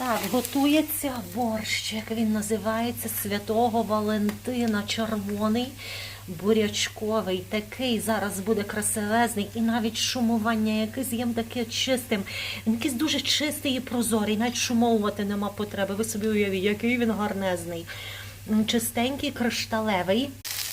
Так, готується борщик. Він називається Святого Валентина Червоний, бурячковий. Такий зараз буде красивезний. І навіть шумування якесь їм таке чистим. Він якийсь дуже чистий і прозорий. Навіть шумовувати нема потреби. Ви собі уявіть, який він гарнезний. Чистенький, кришталевий.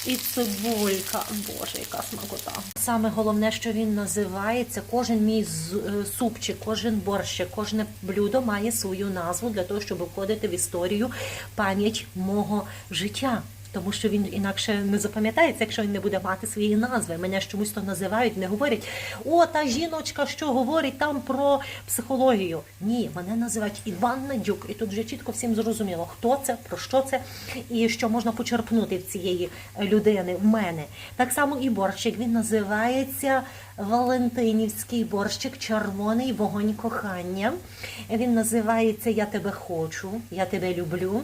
І цибулька, боже, яка смакота. Саме головне, що він називається, кожен мій е, супчик, кожен борщик, кожне блюдо має свою назву для того, щоб входити в історію пам'ять мого життя. Тому що він інакше не запам'ятається, якщо він не буде мати своєї назви. Мене ж чомусь то називають, не говорять, о, та жіночка, що говорить там про психологію. Ні, мене називають Іван Надюк. І тут вже чітко всім зрозуміло, хто це, про що це і що можна почерпнути в цієї людини, в мене. Так само і борщик. Він називається Валентинівський борщик, червоний вогонь кохання. Він називається Я тебе хочу, я тебе люблю.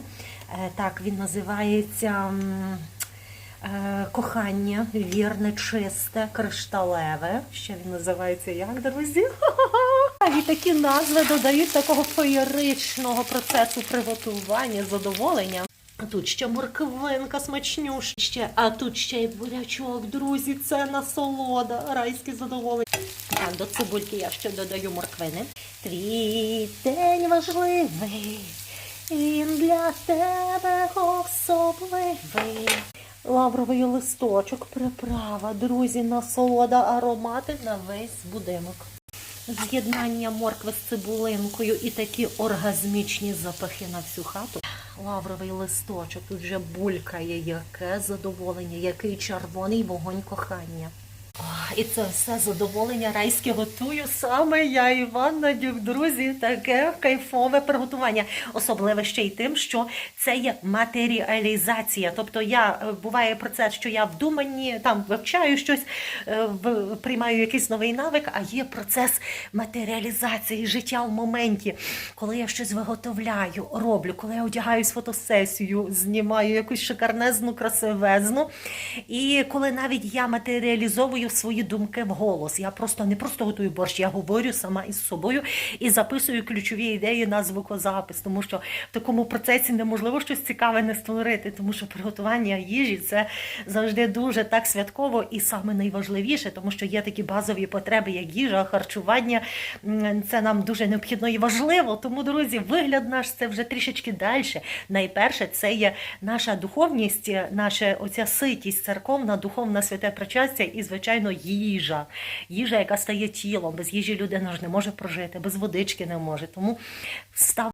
Е, Так, він називається е, кохання, вірне, чисте, кришталеве. Ще він називається як, друзі? І такі назви додають такого феєричного процесу приготування, задоволення. Тут ще морквинка смачнюща, ще, а тут ще й бурячок, друзі, це насолода, райське задоволення. Так, до цибульки я ще додаю морквини. Твій день важливий, він для тебе особливий. Лавровий листочок, приправа, друзі, насолода, аромати на весь будинок. З'єднання моркви з цибулинкою і такі оргазмічні запахи на всю хату. Лавровий листочок, тут вже булькає, яке задоволення, який червоний вогонь кохання. І це все задоволення райське готую саме я, Іван Надюк, друзі, таке кайфове приготування. Особливе ще й тим, що це є матеріалізація. Тобто я е, буває процес, що я в думанні там вивчаю щось, е, приймаю якийсь новий навик, а є процес матеріалізації життя в моменті, коли я щось виготовляю, роблю, коли я одягаюсь фотосесію, знімаю якусь шикарнезну, красивезну. І коли навіть я матеріалізовую думки в голос, я просто не просто готую борщ, я говорю сама із собою і записую ключові ідеї на звукозапис, тому що в такому процесі неможливо щось цікаве не створити, тому що приготування їжі це завжди дуже так святково і саме найважливіше, тому що є такі базові потреби, як їжа, харчування. Це нам дуже необхідно і важливо. Тому, друзі, вигляд наш це вже трішечки далі. Найперше, це є наша духовність, наша оця ситість, церковна, духовна святе причастя і, звичайно, їжа. Їжа, яка стає тілом. Без їжі людина ж не може прожити, без водички не може. Тому став.